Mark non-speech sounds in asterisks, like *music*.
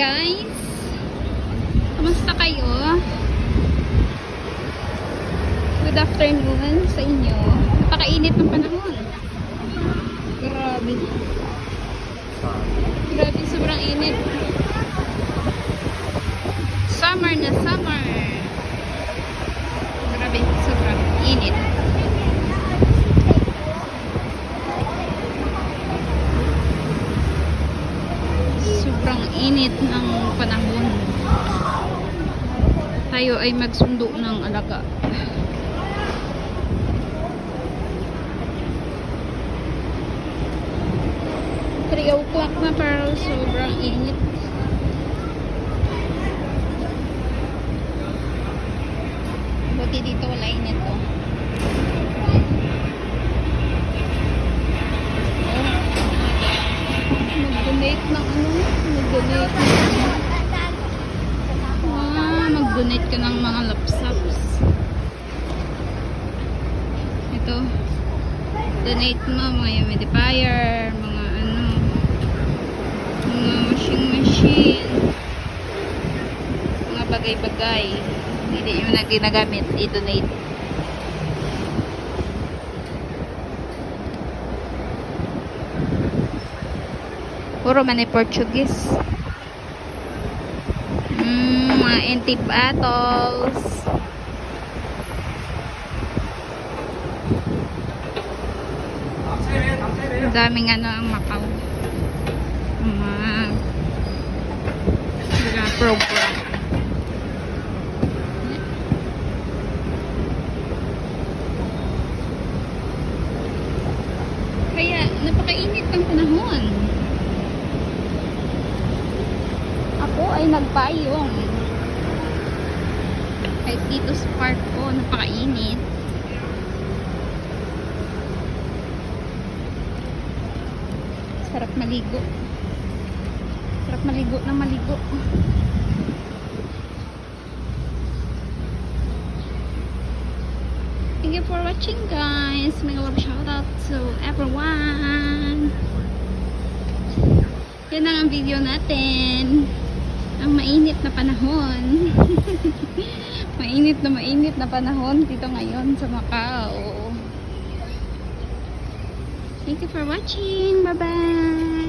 guys! Kamusta kayo? Good afternoon sa inyo. Napakainit ng panahon. Grabe. Grabe, sobrang init. Summer na summer. Grabe, sobrang init. Sobrang init ng panahon. Tayo ay magsundo ng alaga. Three o'clock na pero sobrang init. Buti dito wala init oh. Mag-donate ng ano? Mag-donate ng? Ah, mag-donate ka ng mga lapsaps. Ito. Donate mo mga humidifier, mga ano, mga washing machine, mga bagay-bagay. Hindi nyo na ginagamit, i-donate. Puro man Portuguese. Mm, mga antique battles. Ang daming ano ang Macau. Mga program. Kaya napakainit ang panahon. Ako ay nagpayong. Kahit dito sa park ko, napakainit. Sarap maligo. Sarap maligo na maligo. Thank you for watching guys. Mega love shout out to everyone. Yan ang video natin. Ang mainit na panahon. *laughs* mainit na mainit na panahon dito ngayon sa Macau. Thank you for watching. Bye-bye.